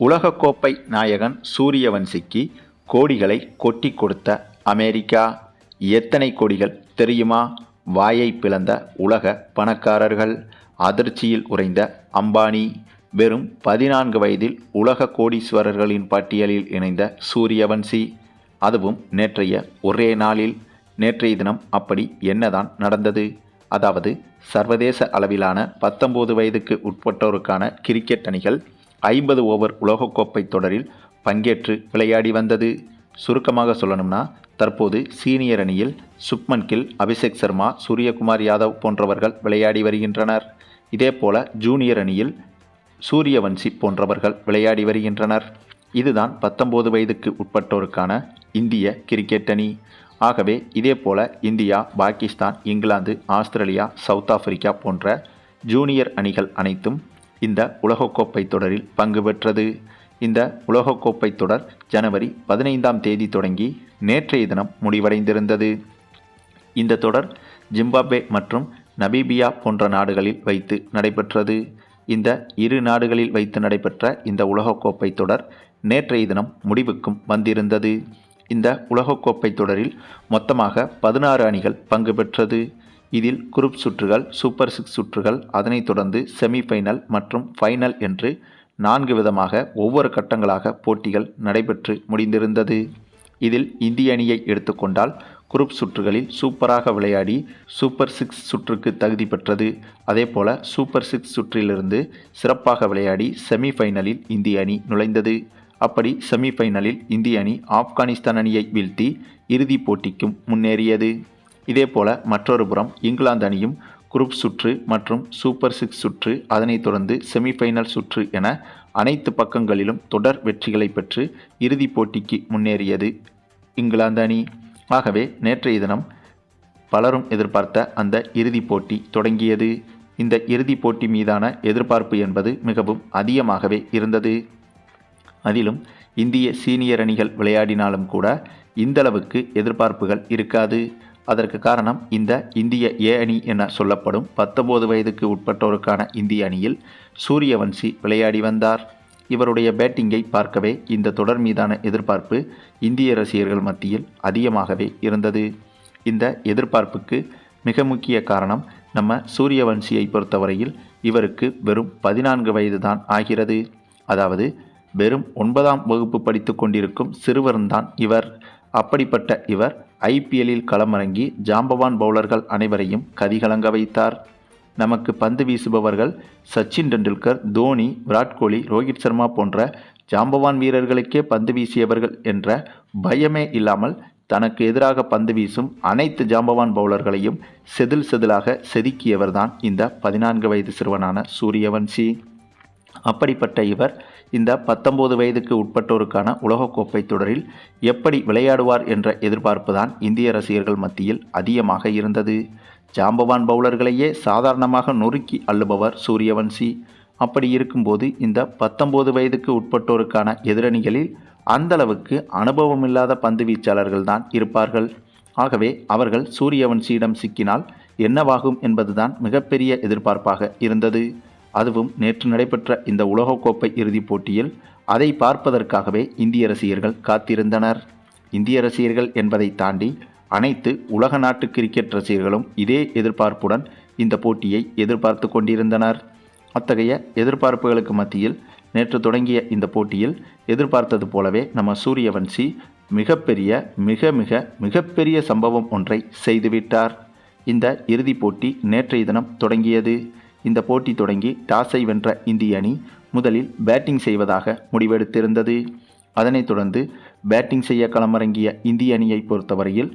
உலகக்கோப்பை நாயகன் சூரியவன்சிக்கு கோடிகளை கொட்டி கொடுத்த அமெரிக்கா. எத்தனை கோடிகள் தெரியுமா? வாயை பிளந்த உலக பணக்காரர்கள். அதிர்ச்சியில் உறைந்த அம்பானி. வெறும் பதினான்கு வயதில் உலக கோடீஸ்வரர்களின் பட்டியலில் இணைந்த சூரியவன்சி. அதுவும் நேற்றைய ஒரே நாளில். நேற்றைய தினம் அப்படி என்னதான் நடந்தது? அதாவது சர்வதேச அளவிலான பத்தொம்போது வயதுக்கு உட்பட்டோருக்கான கிரிக்கெட் அணிகள் ஐம்பது ஓவர் உலகக்கோப்பை தொடரில் பங்கேற்று விளையாடி வந்தது. சுருக்கமாக சொல்லணும்னா தற்போது சீனியர் அணியில் சுப்மன் கில் அபிஷேக் சர்மா சூரியகுமார் யாதவ் போன்றவர்கள் விளையாடி வருகின்றனர். இதேபோல ஜூனியர் அணியில் சூரியவன்சி போன்றவர்கள் விளையாடி வருகின்றனர். இதுதான் பத்தொம்போது வயதுக்கு உட்பட்டோருக்கான இந்திய கிரிக்கெட் அணி. ஆகவே இதேபோல India Pakistan England Australia South Africa போன்ற ஜூனியர் அணிகள் அனைத்தும் இந்த உலகக்கோப்பை தொடரில் பங்கு பெற்றது. இந்த உலகக்கோப்பை தொடர் ஜனவரி பதினைந்தாம் தேதி தொடங்கி நேற்றைய தினம் முடிவடைந்திருந்தது. இந்த தொடர் ஜிம்பாப்வே மற்றும் நபீபியா போன்ற நாடுகளில் வைத்து நடைபெற்றது. இந்த இரு நாடுகளில் வைத்து நடைபெற்ற இந்த உலகக்கோப்பை தொடர் நேற்றைய தினம் முடிவுக்கும் வந்திருந்தது. இந்த உலகக்கோப்பை தொடரில் மொத்தமாக பதினாறு அணிகள் பங்கு பெற்றது. இதில் குரூப் சுற்றுகள் சூப்பர் சிக்ஸ் சுற்றுகள் அதனைத் தொடர்ந்து செமிஃபைனல் மற்றும் ஃபைனல் என்று நான்கு விதமாக ஒவ்வொரு கட்டங்களாக போட்டிகள் நடைபெற்று முடிந்திருந்தது. இதில் இந்திய அணியை எடுத்துக்கொண்டால் குரூப் சுற்றுகளில் சூப்பராக விளையாடி சூப்பர் சிக்ஸ் சுற்றுக்கு தகுதி பெற்றது. அதேபோல சூப்பர் சிக்ஸ் சுற்றிலிருந்து சிறப்பாக விளையாடி செமிஃபைனலில் இந்திய அணி நுழைந்தது. அப்படி செமிஃபைனலில் இந்திய அணி ஆப்கானிஸ்தான் அணியை வீழ்த்தி இறுதிப் போட்டிக்கும் முன்னேறியது. இதேபோல மற்றொரு புறம் இங்கிலாந்து அணியும் குரூப் சுற்று மற்றும் சூப்பர் சிக்ஸ் சுற்று அதனைத் தொடர்ந்து செமிஃபைனல் சுற்று என அனைத்து பக்கங்களிலும் தொடர் வெற்றிகளை பெற்று இறுதிப் போட்டிக்கு முன்னேறியது இங்கிலாந்து அணி. ஆகவே நேற்றைய தினம் பலரும் எதிர்பார்த்த அந்த இறுதிப் போட்டி தொடங்கியது. இந்த இறுதிப் போட்டி மீதான எதிர்பார்ப்பு என்பது மிகவும் அதிகமாகவே இருந்தது. அதிலும் இந்திய சீனியர் அணிகள் விளையாடினாலும் கூட இந்தளவுக்கு எதிர்பார்ப்புகள் இருக்காது. அதற்கு காரணம் இந்த இந்திய ஏ அணி என சொல்லப்படும் பத்தொன்பது வயதுக்கு உட்பட்டோருக்கான இந்திய அணியில் சூரியவன்சி விளையாடி வந்தார். இவருடைய பேட்டிங்கை பார்க்கவே இந்த தொடர் மீதான எதிர்பார்ப்பு இந்திய ரசிகர்கள் மத்தியில் அதிகமாகவே இருந்தது. இந்த எதிர்பார்ப்புக்கு மிக முக்கிய காரணம் நம்ம சூரியவன்சியை பொறுத்தவரையில் இவருக்கு வெறும் பதினான்கு வயது தான் ஆகிறது. அதாவது வெறும் ஒன்பதாம் வகுப்பு படித்து கொண்டிருக்கும் சிறுவர்தான் இவர். அப்படிப்பட்ட இவர் ஐபிஎல்லில் களமிறங்கி ஜாம்பவான் பவுலர்கள் அனைவரையும் கதிகலங்க வைத்தார். நமக்கு பந்து வீசுபவர்கள் சச்சின் டெண்டுல்கர் தோனி விராட் கோலி ரோஹித் சர்மா போன்ற ஜாம்பவான் வீரர்களுக்கே பந்து வீசியவர்கள் என்ற பயமே இல்லாமல் தனக்கு எதிராக பந்து வீசும் அனைத்து ஜாம்பவான் பவுலர்களையும் செதில் செதிலாக செதுக்கியவர்தான் இந்த பதினான்கு வயது சிறுவனான சூரியவன்சி. அப்படிப்பட்ட இவர் இந்த பத்தொன்பது வயதுக்கு உட்பட்டோருக்கான உலகக்கோப்பை தொடரில் எப்படி விளையாடுவார் என்ற எதிர்பார்ப்பு தான் இந்திய ரசிகர்கள் மத்தியில் அதிகமாக இருந்தது. ஜாம்பவான் பவுலர்களையே சாதாரணமாக நொறுக்கி அள்ளுபவர் சூரியவன்சி. அப்படி இருக்கும்போது இந்த பத்தொன்பது வயதுக்கு உட்பட்டோருக்கான எதிரணிகளில் அந்தளவுக்கு அனுபவமில்லாத பந்து வீச்சாளர்கள் தான் இருப்பார்கள். ஆகவே அவர்கள் சூரியவன்சியிடம் சிக்கினால் என்னவாகும் என்பதுதான் மிகப்பெரிய எதிர்பார்ப்பாக இருந்தது. அதுவும் நேற்று நடைபெற்ற இந்த உலகக்கோப்பை இறுதிப் போட்டியில் அதை பார்ப்பதற்காகவே இந்திய ரசிகர்கள் காத்திருந்தனர். இந்திய ரசிகர்கள் என்பதை தாண்டி அனைத்து உலக நாட்டு கிரிக்கெட் ரசிகர்களும் இதே எதிர்பார்ப்புடன் இந்த போட்டியை எதிர்பார்த்து கொண்டிருந்தனர். அத்தகைய எதிர்பார்ப்புகளுக்கு மத்தியில் நேற்று தொடங்கிய இந்த போட்டியில் எதிர்பார்த்தது போலவே நம்ம சூரியவன்சி மிகப்பெரிய மிக மிக மிகப்பெரிய சம்பவம் ஒன்றை செய்துவிட்டார். இந்த இறுதிப் போட்டி நேற்றைய தினம் தொடங்கியது. இந்த போட்டி தொடங்கி டாஸை வென்ற இந்திய அணி முதலில் பேட்டிங் செய்வதாக முடிவெடுத்திருந்தது. அதனைத் தொடர்ந்து பேட்டிங் செய்ய களமிறங்கிய இந்திய அணியை பொறுத்தவரையில்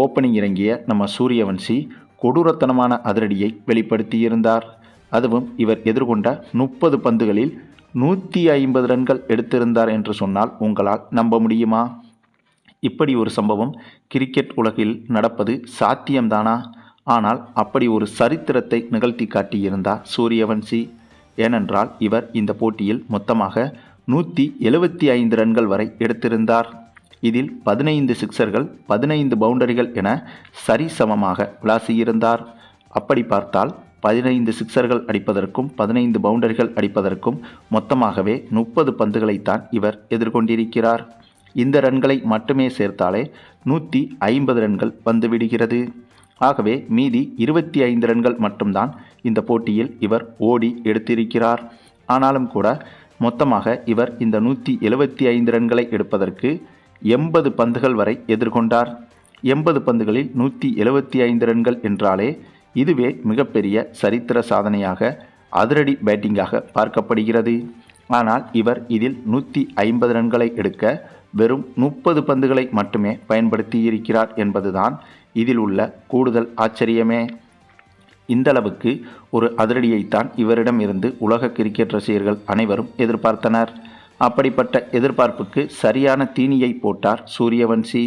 ஓப்பனிங் இறங்கிய நம்ம சூரியவன்சி கொடூரத்தனமான அதிரடியை வெளிப்படுத்தியிருந்தார். அதுவும் இவர் எதிர்கொண்ட முப்பது பந்துகளில் நூற்றி ஐம்பது ரன்கள் எடுத்திருந்தார் என்று சொன்னால் உங்களால் நம்ப முடியுமா? இப்படி ஒரு சம்பவம் கிரிக்கெட் உலகில் நடப்பது சாத்தியம்தானா? ஆனால் அப்படி ஒரு சரித்திரத்தை நிகழ்த்தி காட்டியிருந்தார் சூரியவன்சி. ஏனென்றால் இவர் இந்த போட்டியில் மொத்தமாக நூற்றி எழுபத்தி ஐந்து ரன்கள் வரை எடுத்திருந்தார். இதில் பதினைந்து சிக்சர்கள் பதினைந்து பவுண்டரிகள் என சரிசமமாக விளாசியிருந்தார். அப்படி பார்த்தால் பதினைந்து சிக்சர்கள் அடிப்பதற்கும் பதினைந்து பவுண்டரிகள் அடிப்பதற்கும் மொத்தமாகவே முப்பது பந்துகளைத்தான் இவர் எதிர்கொண்டிருக்கிறார். இந்த ரன்களை மட்டுமே சேர்த்தாலே நூற்றி ஐம்பது ரன்கள் வந்துவிடுகிறது ஆகவே மீதி இருபத்தி ஐந்து ரன்கள் மட்டும்தான் இந்த போட்டியில் இவர் ஓடி எடுத்திருக்கிறார். ஆனாலும் கூட மொத்தமாக இவர் இந்த நூற்றி எழுபத்தி ஐந்து ரன்களை எடுப்பதற்கு எண்பது பந்துகள் வரை எதிர்கொண்டார். எண்பது பந்துகளில் நூற்றி எழுபத்தி ஐந்து ரன்கள் என்றாலே இதுவே மிகப்பெரிய சரித்திர சாதனையாக அதிரடி பேட்டிங்காக பார்க்கப்படுகிறது. ஆனால் இவர் இதில் நூற்றி ஐம்பது ரன்களை எடுக்க வெறும் முப்பது பந்துகளை மட்டுமே பயன்படுத்தியிருக்கிறார் என்பதுதான் இதில் உள்ள கூடுதல் ஆச்சரியமே. இந்தளவுக்கு ஒரு அதிரடியைத்தான் இவரிடம் இருந்து உலக கிரிக்கெட் ரசிகர்கள் அனைவரும் எதிர்பார்த்தனர். அப்படிப்பட்ட எதிர்பார்ப்புக்கு சரியான தீனியை போட்டார் சூரியவன்சி.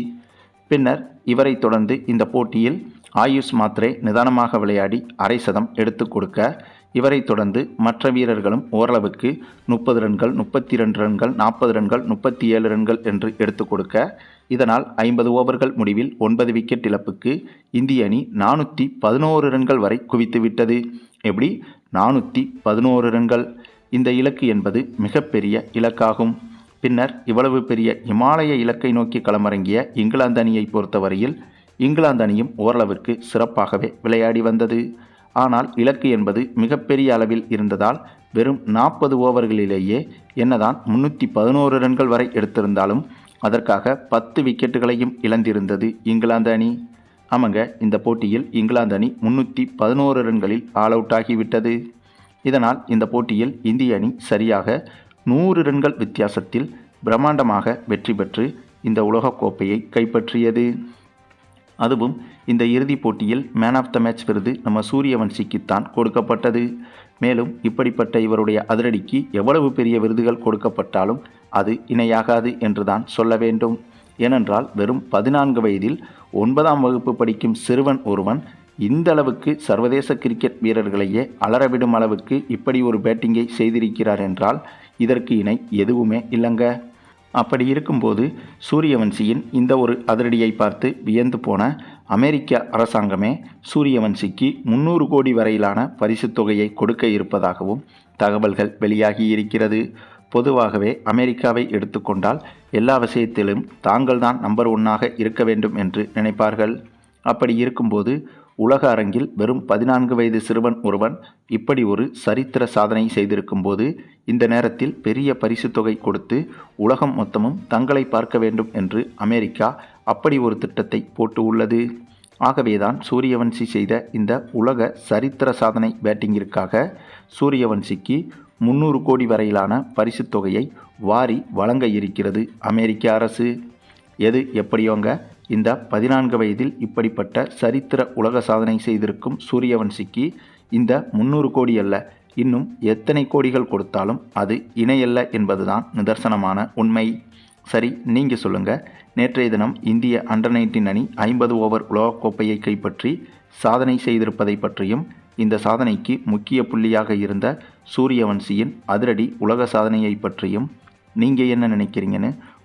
பின்னர் இவரை தொடர்ந்து இந்த போட்டியில் ஆயுஷ் மாத்ரே நிதானமாக விளையாடி அரை சதம் எடுத்து கொடுக்க இவரை தொடர்ந்து மற்ற வீரர்களும் ஓரளவுக்கு முப்பது ரன்கள் முப்பத்தி ரெண்டு ரன்கள் நாற்பது ரன்கள் முப்பத்தி ஏழு ரன்கள் என்று எடுத்து கொடுக்க இதனால் ஐம்பது ஓவர்கள் முடிவில் ஒன்பது விக்கெட் இழப்புக்கு இந்திய அணி நானூற்றி பதினோரு ரன்கள் வரை குவித்துவிட்டது எப்படி? நானூற்றி பதினோரு ரன்கள். இந்த இலக்கு என்பது மிகப்பெரிய இலக்காகும். பின்னர் இவ்வளவு பெரிய இமாலய இலக்கை நோக்கி களமிறங்கிய இங்கிலாந்து அணியை பொறுத்தவரையில் இங்கிலாந்து அணியும் ஓரளவிற்கு சிறப்பாகவே விளையாடி வந்தது. ஆனால் இலக்கு என்பது மிகப்பெரிய அளவில் இருந்ததால் வெறும் நாற்பது ஓவர்களிலேயே என்னதான் முன்னூற்றி பதினோரு ரன்கள் வரை எடுத்திருந்தாலும் அதற்காக பத்து விக்கெட்டுகளையும் இழந்திருந்தது இங்கிலாந்து அணி. ஆமாங்க இந்த போட்டியில் இங்கிலாந்து அணி முன்னூற்றி பதினோரு ரன்களில் ஆல் அவுட் ஆகிவிட்டது. இதனால் இந்த போட்டியில் இந்திய அணி சரியாக நூறு ரன்கள் வித்தியாசத்தில் பிரம்மாண்டமாக வெற்றி பெற்று இந்த உலகக்கோப்பையை கைப்பற்றியது. அதுவும் இந்த இறுதிப் போட்டியில் மேன் ஆஃப் த மேட்ச் விருது நம்ம சூரியவன்சிக்குத்தான் கொடுக்கப்பட்டது. மேலும் இப்படிப்பட்ட இவருடைய அதிரடிக்கு எவ்வளவு பெரிய விருதுகள் கொடுக்கப்பட்டாலும் அது இணையாகாது என்றுதான் சொல்ல வேண்டும். ஏனென்றால் வெறும் பதினான்கு வயதில் ஒன்பதாம் வகுப்பு படிக்கும் சிறுவன் ஒருவன் இந்த அளவுக்கு சர்வதேச கிரிக்கெட் வீரர்களையே அலறவிடும் அளவுக்கு இப்படி ஒரு பேட்டிங்கை செய்திருக்கிறார் என்றால் இதற்கு இணை எதுவுமே இல்லைங்க. அப்படி இருக்கும்போது சூரியவன்சியின் இந்த ஒரு அதிரடியை பார்த்து வியந்து போன அமெரிக்க அரசாங்கமே சூரியவன்சிக்கு முந்நூறு கோடி வரையிலான பரிசுத் தொகையை கொடுக்க இருப்பதாகவும் தகவல்கள் வெளியாகி இருக்கிறது. பொதுவாகவே அமெரிக்காவை எடுத்துக்கொண்டால் எல்லா விஷயத்திலும் தாங்கள்தான் நம்பர் ஒன்னாக இருக்க வேண்டும் என்று நினைப்பார்கள். அப்படி இருக்கும்போது உலக அரங்கில் வெறும் பதினான்கு வயது சிறுவன் ஒருவன் இப்படி ஒரு சரித்திர சாதனை செய்திருக்கும்போது இந்த நேரத்தில் பெரிய பரிசு தொகை கொடுத்து உலகம் மொத்தமும் தங்களை பார்க்க வேண்டும் என்று அமெரிக்கா அப்படி ஒரு திட்டத்தை போட்டு உள்ளது. ஆகவேதான் சூரியவன்சி செய்த இந்த உலக சரித்திர சாதனை பேட்டிங்கிற்காக சூரியவன்சிக்கு முந்நூறு கோடி வரையிலான பரிசுத் தொகையை வாரி வழங்க இருக்கிறது அமெரிக்க அரசு. எது எப்படியோங்க? இந்த பதினான்கு வயதில் இப்படிப்பட்ட சரித்திர உலக சாதனை செய்திருக்கும் சூரியவன்சிக்கு இந்த முன்னூறு கோடி அல்ல இன்னும் எத்தனை கோடிகள் கொடுத்தாலும் அது இணையல்ல என்பதுதான் நிதர்சனமான உண்மை. சரி நீங்கள் சொல்லுங்கள் நேற்றைய தினம் இந்திய அண்டர் நைன்டீன் அணி ஐம்பது ஓவர் உலகக்கோப்பையை கைப்பற்றி சாதனை செய்திருப்பதை பற்றியும் இந்த சாதனைக்கு முக்கிய புள்ளியாக இருந்த சூரியவன்சியின் அதிரடி உலக சாதனையை பற்றியும் நீங்கள் என்ன நினைக்கிறீங்கன்னு